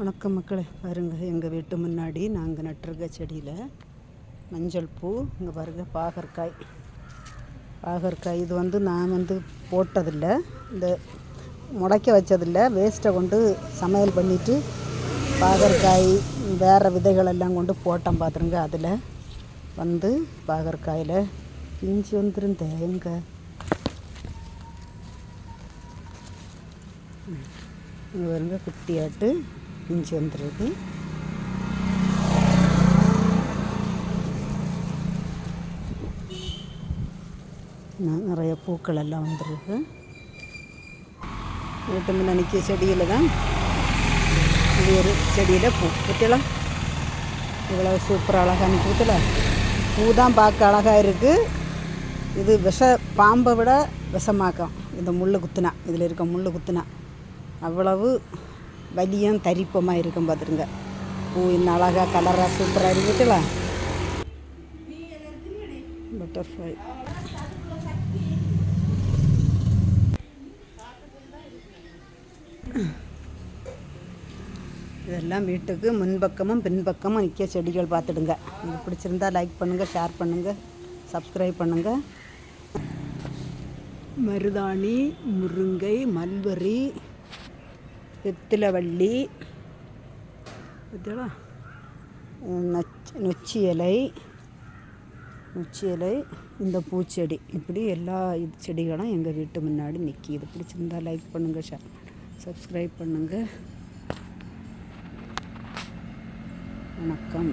வணக்கம் மக்களே. பாருங்க எங்கள் வீட்டு முன்னாடி நாங்கள் நட்டிருக்க செடியில் மஞ்சள் பூ இங்கே பாருங்க பாகற்காய். பாகற்காய் இது வந்து நான் வந்து போட்டதில்லை. இந்த முளைக்க வச்சதில்லை. வேஸ்ட்டை கொண்டு சமையல் பண்ணிவிட்டு பாகற்காய் வேறு விதைகளெல்லாம் கொண்டு போட்டோம் பார்த்துருங்க அதில் வந்து பாகற்காயில் பிஞ்சு வந்துருந்தேன் எங்கே? இங்கே பாருங்க குட்டியாட்டு. பிஞ்சு வந்துருக்கு நிறைய பூக்கள் எல்லாம் வந்துடுது வீட்டு முன்ன செடியில் தான் இது ஒரு செடியில் பூ. பற்றியலாம் இவ்வளோ சூப்பராக அழகாக நிற்கிறதுல பூ தான் பார்க்க அழகாக இருக்குது இது விஷ பாம்பை விட விஷமாக்கம். இந்த முள் குத்துனா இதில் இருக்க முள் குத்துனா. அவ்வளவு வலியும் தரிப்பமாக இருக்கும் பார்த்துருங்க பூ இன்னும் அழகாக கலராக சூப்பராக இருக்குதுல பட்டர்ஃப்ளை இதெல்லாம் வீட்டுக்கு முன்பக்கமும் பின்பக்கமும் நிற்க செடிகள் பார்த்துடுங்க. இது பிடிச்சிருந்தா லைக் பண்ணுங்கள் ஷேர் பண்ணுங்கள் சப்ஸ்கிரைப் பண்ணுங்கள் மருதாணி முருங்கை மல்வரி வெத்திலவள்ளி பார்த்தீங்களா நொச் நொச்சி இலை நொச்சி இலை இந்த பூச்செடி. இப்படி எல்லா இது செடிகளும் எங்கள் வீட்டு முன்னாடி நிற்கி இது பிடிச்சிருந்தா லைக் பண்ணுங்கள் ஷேர் சப்ஸ்கிரைப் பண்ணுங்கள் வணக்கம்.